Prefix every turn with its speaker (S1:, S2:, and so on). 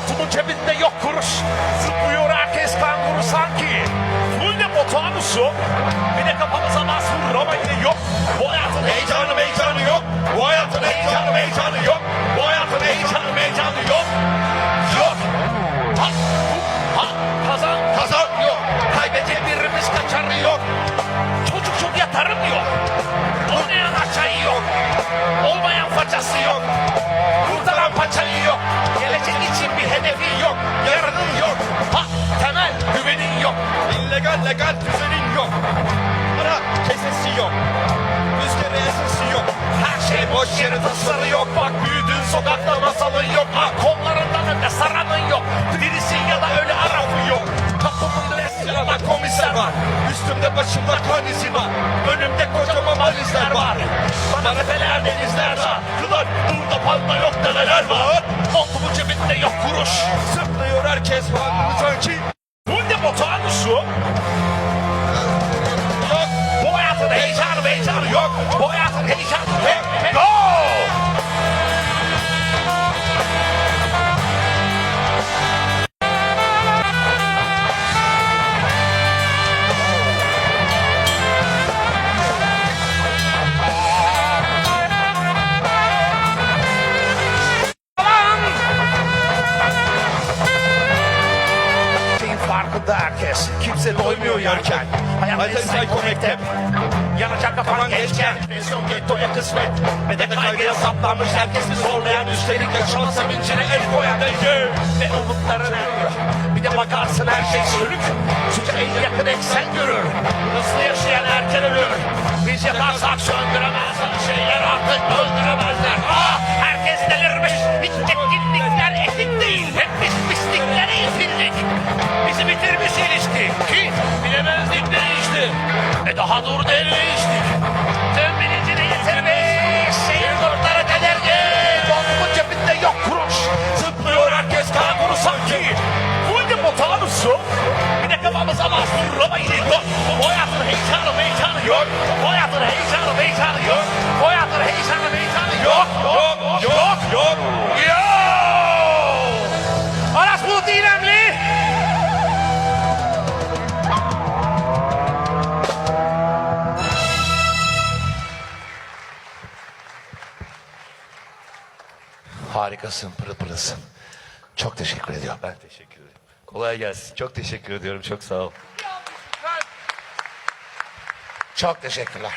S1: Montumun cebinde yok kuruş. Zıplıyor herkes kanguru sanki. Full de Batuhan'usu. Bir de kafamıza bas vurur ama
S2: Legal düzenin yok. Para kesesi yok. Rüzgarı esesi yok.
S1: Her şey boş yere tasarı yok. Bak büyüdün sokakta masalın yok. Ha kollarından öte saranın yok. Birisi ya da öyle arafı yok. Kapımın resmine komiser var.
S2: Üstümde başımda kan izi var.
S1: Önümde kocaman valizler var. Bana tepeler denizler var. Kılar burada panda yok dedeler var. Montumun cebinde yok kuruş.
S2: Zıplıyor herkes var sanki.
S1: Farkında herkes. Kimse doymuyor yerken. Hayat
S2: Hayat
S1: sayko mektep. Yanacak kafan gençken. Pensiyon gettoya kısmet. Ve de kaygıya saplanmış herkesi zorlayan. Üstelik yaşama sevincine el koyan. Ve umutların eriyor. Bir de bakarsın her şey sönük. E daha dur değiştik. Tüm bilincini yitirmiş. Şehir dörtlere tedirgin. Bombun cebinde yok kuruş. Zıplıyor herkes kanguru sanki. Full de botanusu. Bir de kafamıza ama yine yok. Bu hayatın heyecanı heyecanı yok. Bu hayatın heyecanı heyecanı yok. Harikasın, pırıl pırılsın. Çok teşekkür ediyorum.
S3: Ben teşekkür ederim. Kolay gelsin. Çok teşekkür ediyorum. Çok sağ ol.
S1: Çok teşekkürler.